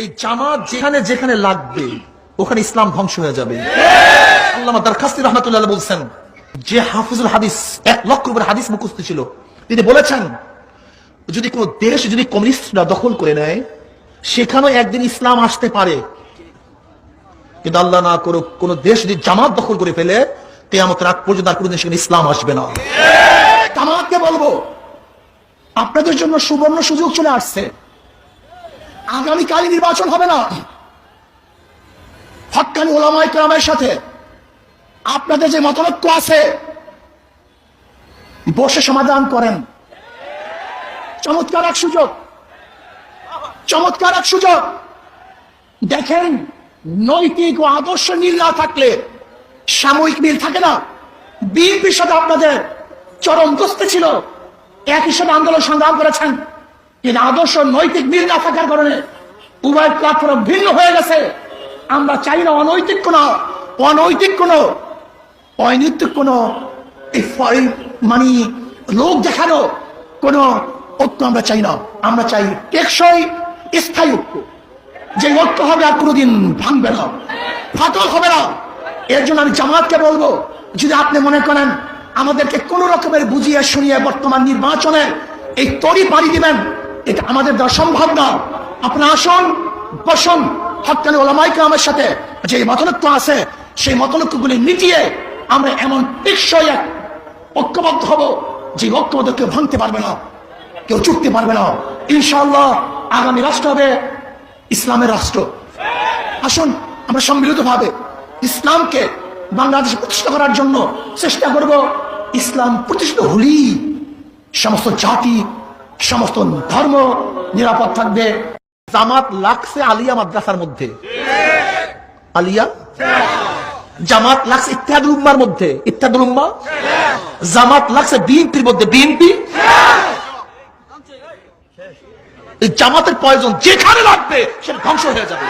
এই জামাত যেখানে যেখানে লাগবে, ওখানে ইসলাম ধ্বংস হয়ে যাবে। আল্লামা দরখাস্তি রহমতুল্লাহ বলছেন, যে হাফিজুল হাদিস, এক লক্ষ উপরে হাদিস মুখস্থ ছিল। তিনি বলেছেন, যদি কোন দেশ, যদি কমিউনিস্টরা দখল করে নেয় সেখানেও একদিন ইসলাম আসতে পারে। কিন্তু আল্লাহ না করুক, কোন দেশ যদি জামাত দখল করে ফেলে, কেয়ামতের আগ পর্যন্ত আর কোনদিন সেখানে ইসলাম আসবে না। জামাতকে বলব, আপনাদের জন্য সুবর্ণ সুযোগ চলে আসছে। আগামীকালই নির্বাচন হবে না। হকানি ওলামাই কেরামের সাথে আপনাদের যে মতলক্য আছে, বসে সমাধান করেন। চমৎকার এক সুযোগ। চমৎকার এক সুযোগ। দেখেন, নৈতিক ও আদর্শ মিল না থাকলে সাময়িক মিল থাকে না। বিএনপির সাথে আপনাদের চরম দোস্তে ছিল। এক সাথে আন্দোলন সংগ্রাম করেছেন। কিন্তু আদর্শ নৈতিক মিল না থাকার কারণে উভয় প্ল্যাটফর্ম ভিন্ন হয়ে গেছে। আমরা চাই না অনৈতিক কোন অনৈতিক কোন অনৈতিক কোন মানে লোক দেখানো কোন ঐক্য আমরা চাই না। আমরা চাই টেকসই, স্থায়ী ঐক্য। যে ঐক্য হবে আর কোনোদিন ভাঙবে না। ফাটল হবে না। এর জন্য আমি জামাতকে বলব, যদি আপনি মনে করেন আমাদেরকে কোন রকমের বুঝিয়ে শুনিয়ে বর্তমান নির্বাচনে এই তরি পাড়ি দিবেন এটা আমাদের দ্বারা সম্ভব না। আপনি আসুন, বসুন। হকানি ওলামাইকে আমার সাথে যে মতলক্য আছে, সেই মতলক্যগুলি মিটিয়ে আমরা এমন টেকসই এক ঐক্যবদ্ধ হব যে ঐক্যবদ্ধ কেউ ভাঙতে পারবে না, কেউ চুকতে পারবে না। ইনশাআল্লাহ আগামী রাষ্ট্র হবে ইসলামের রাষ্ট্র। আসুন, আমরা সম্মিলিত ভাবে ইসলামকে বাংলাদেশ প্রতিষ্ঠা করার জন্য চেষ্টা করব ইসলাম প্রতিষ্ঠিত হলেই সমস্ত জাতি সমস্ত ধর্ম নিরাপদ থাকবে। জামাত লাগছে আলিয়া মাদ্রাসার মধ্যে। আলিয়া? জামাত লাগছে ইত্যাদি উম্মার মধ্যে। ইত্যাদি উম্মা? জামাত লাগছে বিএনপির মধ্যে। বিএনপি? জামাতের প্রয়োজন যেখানে লাগবে, সেটা ধ্বংস হয়ে যাবে।